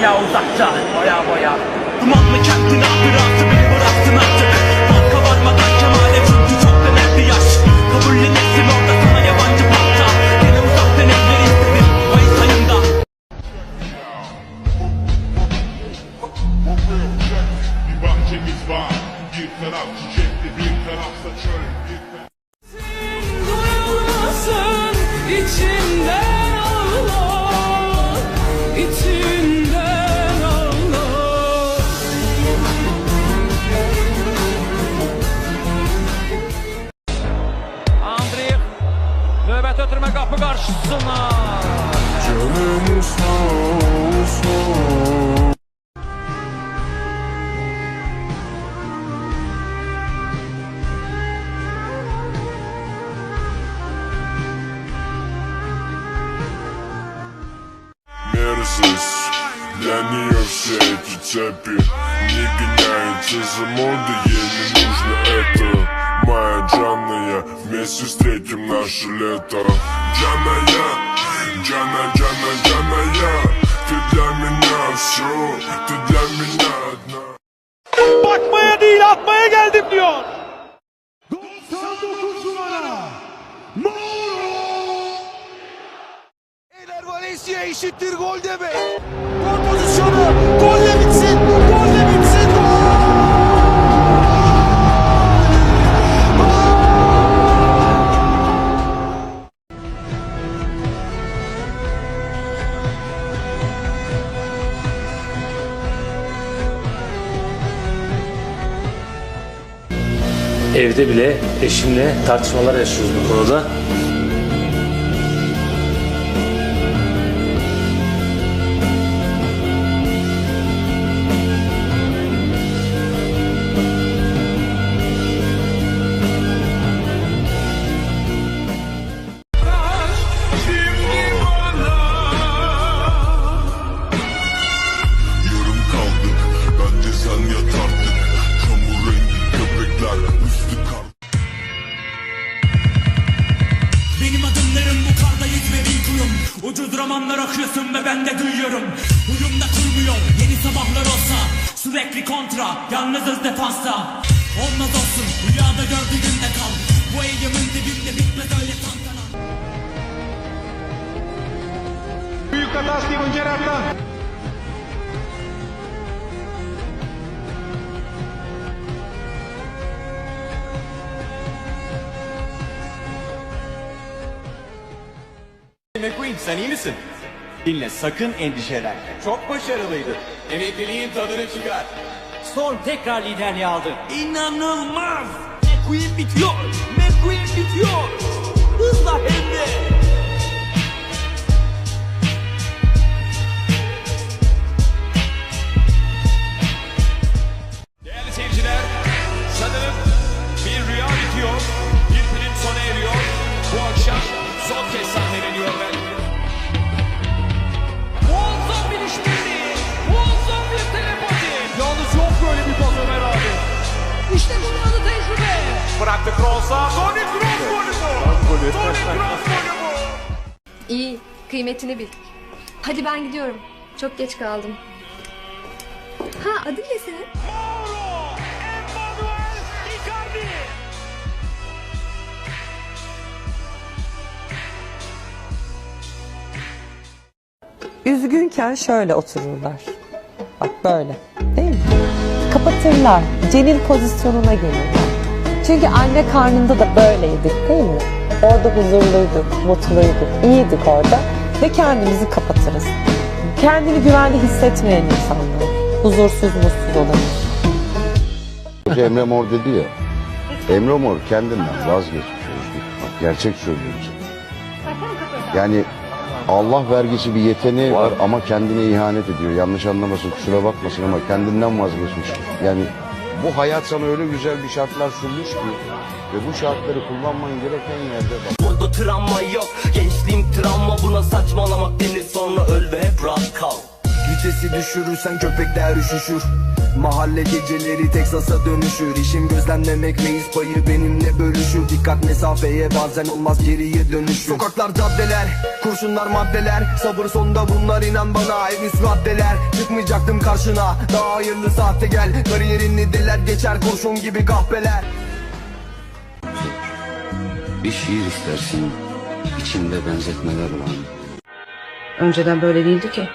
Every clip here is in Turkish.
Baya uzakta Baya baya Dumanlı kentin hatırası beni bıraktın artık Banka varmadan kemale çünkü çok önemli yaş. Kabullenirsin orada Arsenal. Джанная, вместе встретим наше лето Джаная, Джана, Джана, Джаная Ты для меня все, ты для меня одна Bakmaya değil atmaya geldim diyor. 99 numara Mauro Ener Valencia eşittir gol demek Gol pozisyonu Golle Evde bile eşimle tartışmalar yaşıyoruz bu konuda. Ucuz romanlar okuyorsun ve ben de duyuyorum. Uyumda kurmuyor yeni sabahlar olsa Sürekli kontra yalnızız defansta Olmaz olsun rüyada gördüğünde kal. Bu eğimin dibinde bitmez öyle tantana. Büyük hata Steven Gerrard'dan. Sen iyi misin? Dinle sakın endişelenme. Çok başarılıydı. Emekliliğin tadını çıkar. Storm tekrar liderliği aldı. İnanılmaz! McQueen bitiyor! McQueen bitiyor! Hızla hem de! Kroos'a, Toni Kroos golü bu. Toni Kroos golü bu. İyi, kıymetini bil. Hadi ben gidiyorum. Çok geç kaldım. Ha adın ne senin? Mauro Emmanuel Icardi. Üzgünken şöyle otururlar. Bak böyle. Değil mi? Kapatırlar. Celil pozisyonuna gelirler. Çünkü anne karnında da böyleydik değil mi? Orada huzurluyduk, mutluyduk, iyiydik orada ve kendimizi kapatırız. Kendini güvende hissetmeyen insanlar. Huzursuz, mutsuz olabilir. Hoca Emre Mor dedi ya. Emre Mor kendinden vazgeçmiş Özgür. Bak gerçek söylüyorum sana. Yani Allah vergisi bir yeteneği var ama kendine ihanet ediyor. Yanlış anlamasın kusura bakmasın ama kendinden vazgeçmiş. Yani bu hayat sana öyle güzel bir şartlar sunmuş ki ve bu şartları kullanman gereken yerde bak. Burada travma yok. Gençliğim travma. Buna saçmalamak denir. Sonra öl ve hep rahat kal. Vitesi düşürürsen köpekler üşüşür Mahalle geceleri Teksas'a dönüşür. İşim gözlemlemek reis payı benimle bölüşür. Dikkat mesafeye bazen olmaz geriye dönüşür. Sokaklar caddeler, kurşunlar maddeler. Sabır sonunda bunlar inan bana. En üst maddeler. Çıkmayacaktım karşına. Daha hayırlı saatte gel. Kariyerini deler geçer kurşun gibi kahpeler. Bir şiir istersin. İçinde benzetmeler var. Önceden böyle değildi ki.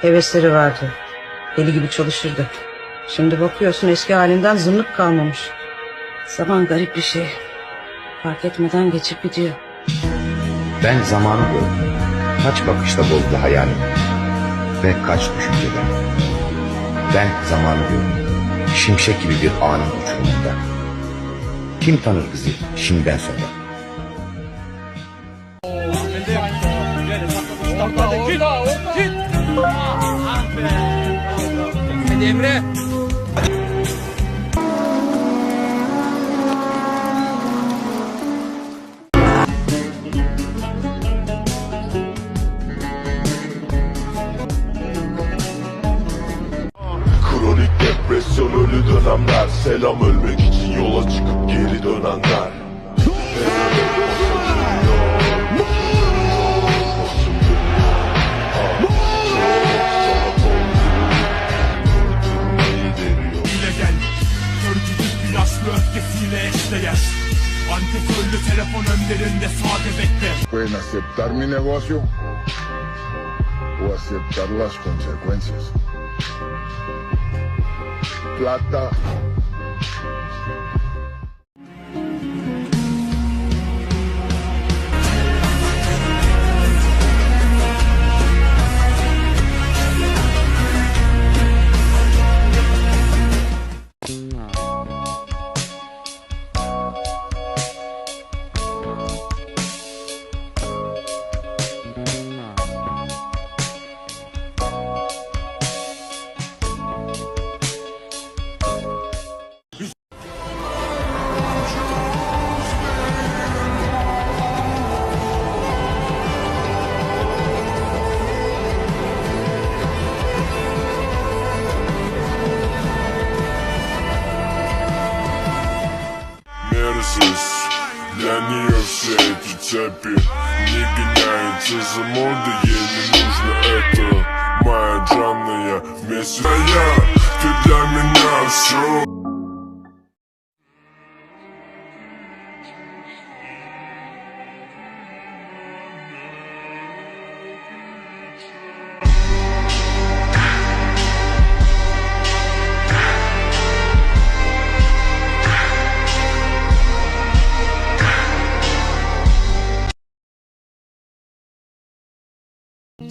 Hevesleri vardı. Deli gibi çalışırdı. Şimdi bakıyorsun eski halinden zımlık kalmamış. Zaman garip bir şey. Fark etmeden geçip gidiyor. Ben zamanı gördüm. Kaç bakışta bozdu hayalim. Ve kaç düşünceden. Ben zamanı gördüm. Şimşek gibi bir anın uçurumunda. Kim tanır bizi şimdiden sonra? Hadi Emre. Dönemler Selam ölmek için yola çıkıp geri dönenler öfkesiyle eşdeğer Antiföllü telefon önlerinde sade bekler Pueden aceptar mi negocio o aceptar las consecuencias. Plata. Мерзость для нее все эти цепи Не гоняется за модой, ей не нужно это. Моя Джанна, я вместе А я, ты для меня все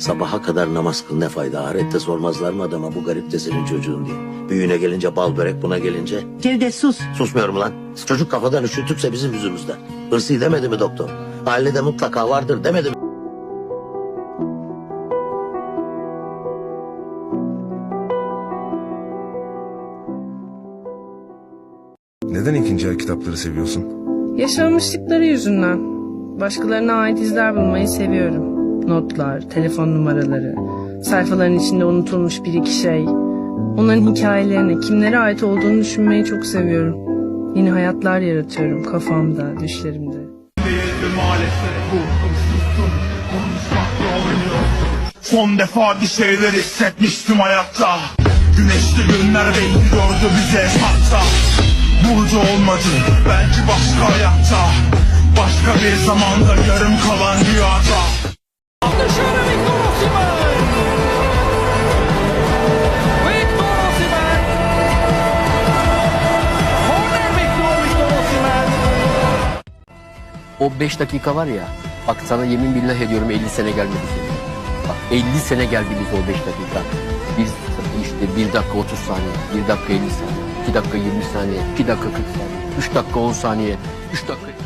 Sabaha kadar namaz kıl ne fayda ahirette sormazlar mı adama bu garip de senin çocuğun diye. Büyüğüne gelince bal börek buna gelince. Cevdet sus. Susmuyorum lan. Çocuk kafadan üşütükse bizim yüzümüzden. Hırsı demedi mi doktor? Ailede mutlaka vardır demedi mi? Neden ikinci el kitapları seviyorsun? Yaşanmışlıkları yüzünden. Başkalarına ait izler bulmayı seviyorum. Notlar, telefon numaraları, sayfaların içinde unutulmuş bir iki şey. Onların hikayelerini, kimlere ait olduğunu düşünmeyi çok seviyorum. Yeni hayatlar yaratıyorum kafamda, düşlerimde. Son defa bir şeyler hissetmiştim hayatta Güneşli günler bekliyordu bize hatta Burada olmadı belki başka hayatta Başka bir zamanda yarım kalan rüyada Dışarı Victor Osimhen. Victor Osimhen. Korner bekliyor Victor Osimhen. O 5 dakika var ya. Bak sana yemin billah ediyorum 50 sene gelmedi. Bak 50 sene gelmedi o 5 dakika. Bir, işte 1 dakika 30 saniye, 1 dakika 50 saniye, 2 dakika 20 saniye, 2 dakika 40 saniye, 3 dakika 10 saniye, 3 dakika...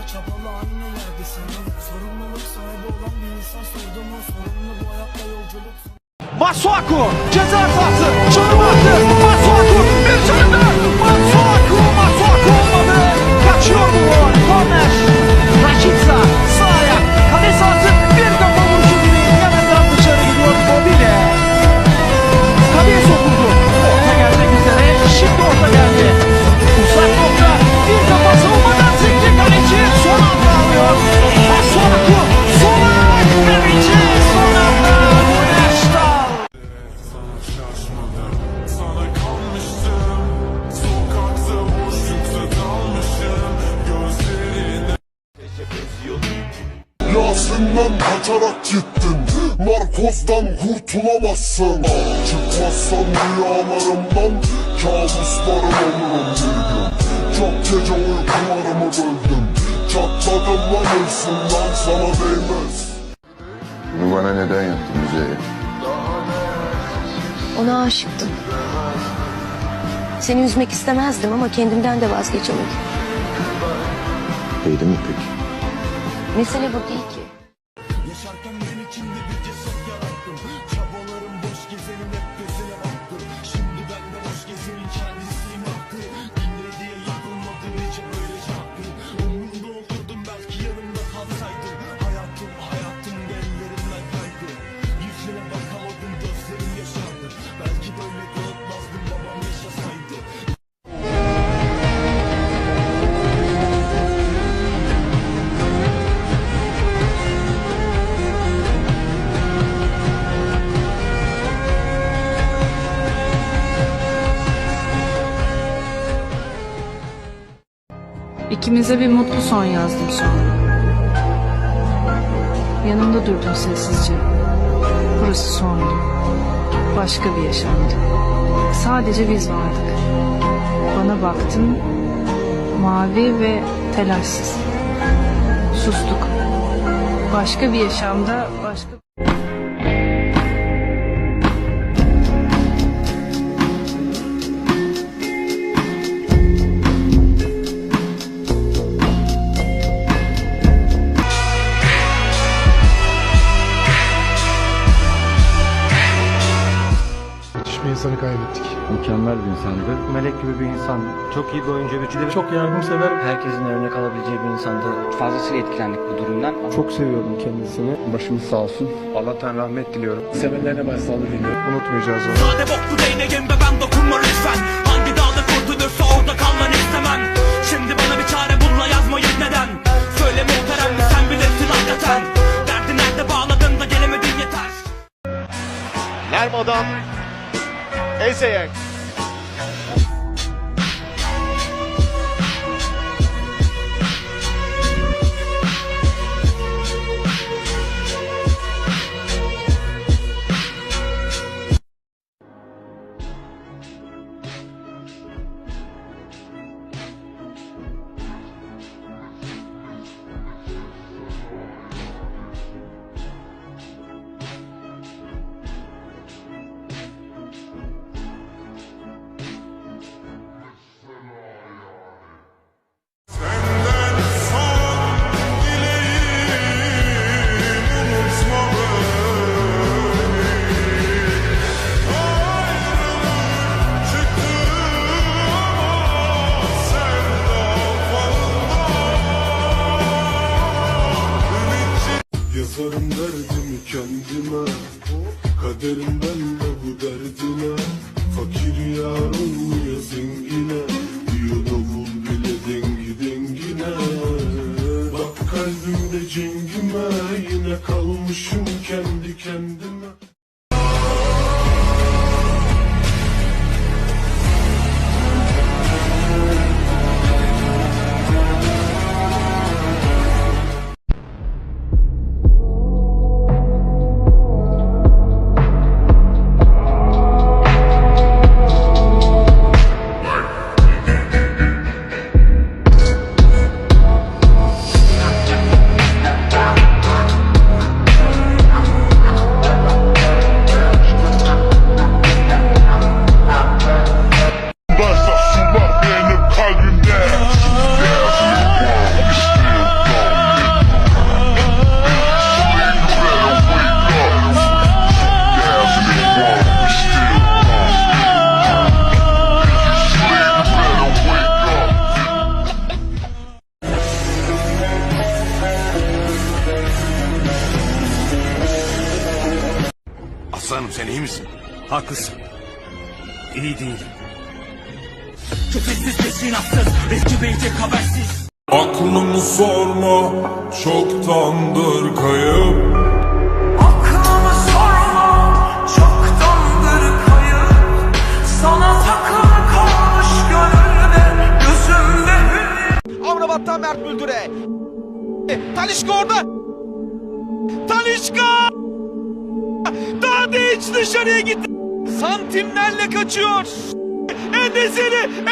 kadar çabala aynı yerdesin Sorumluluk sahibi olan bir insan sordu mu Sorumlu bu hayatta yolculuk Masuaku ceza sahası çalım gittin Narkozdan kurtulamazsın Çıkmazsan rüyalarımdan Kabuslarım olurum bir gün Çok gece uykularımı böldüm Çatladım lan hırsından sana değmez Bunu bana neden yaptın Müzeyyen? Ona aşıktım. Seni üzmek istemezdim ama kendimden de vazgeçemedim. Değdi mi peki? Mesele bu değil İkimize bir mutlu son yazdım sonra. Yanımda durdun sessizce. Burası sondu. Başka bir yaşamdı. Sadece biz vardık. Bana baktın, mavi ve telaşsız. Sustuk. Başka bir yaşamda başka... insanı kaybettik. Mükemmel bir insandı. Melek gibi bir insan. Çok iyi bir oyuncu. Bir de çok yardımsever. Herkesin örnek alabileceği bir insandı. Fazlasıyla etkilendik bu durumdan. Çok seviyordum kendisini. Başımız sağ olsun. Allah'tan rahmet diliyorum. Sevenlerine başsağlığı diliyorum. Unutmayacağız onu. Sade boklu değneğim ve ben dokunma lütfen Hangi dağda kurtulursa orada kalman istemem Şimdi bana bir çare bul yazmayın neden Söyle muhterem mi sen bilirsin hakikaten Derdi nerede bağladın da gelemedin yeter Lermadan É isso aí, Ex. Kendime Kaderimden de bu derdine Haklısın. İyi değil. Sessiz peşinatsız, eski beyce habersiz. Aklımı sorma çoktandır kayıp Aklımı sorma çoktandır kayıp Sana takılı kalmış gönülde Gözümde hüzün Amrabat'tan Mert Müldür'e. Talişka orada. Talişka! Daha da hiç dışarıya gitti. Santimlerle kaçıyor. Endesini.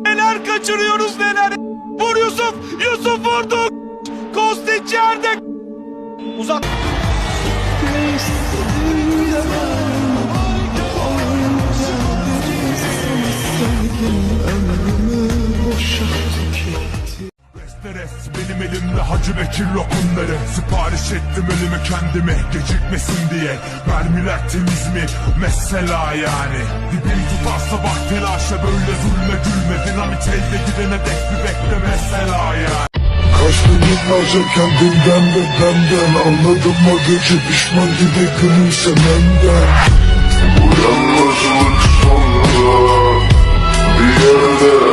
Neler kaçırıyoruz neler. Vur Yusuf. Yusuf vurdu. Kostiç yerde. Uzat. Hacı Bekir lokumları Sipariş ettim ölüme kendime Gecikmesin diye. Mermiler temiz mi? Mesela yani. Dibim tutarsa bak telaşa Böyle zulme gülme. Dinamit elde gidene dek bir bekle mesela yani. Kaçtı yıllarca kendimden ve benden. Anladım o gece pişman gibi gülümsememden Bu yalnızlık sonra. Bir yerde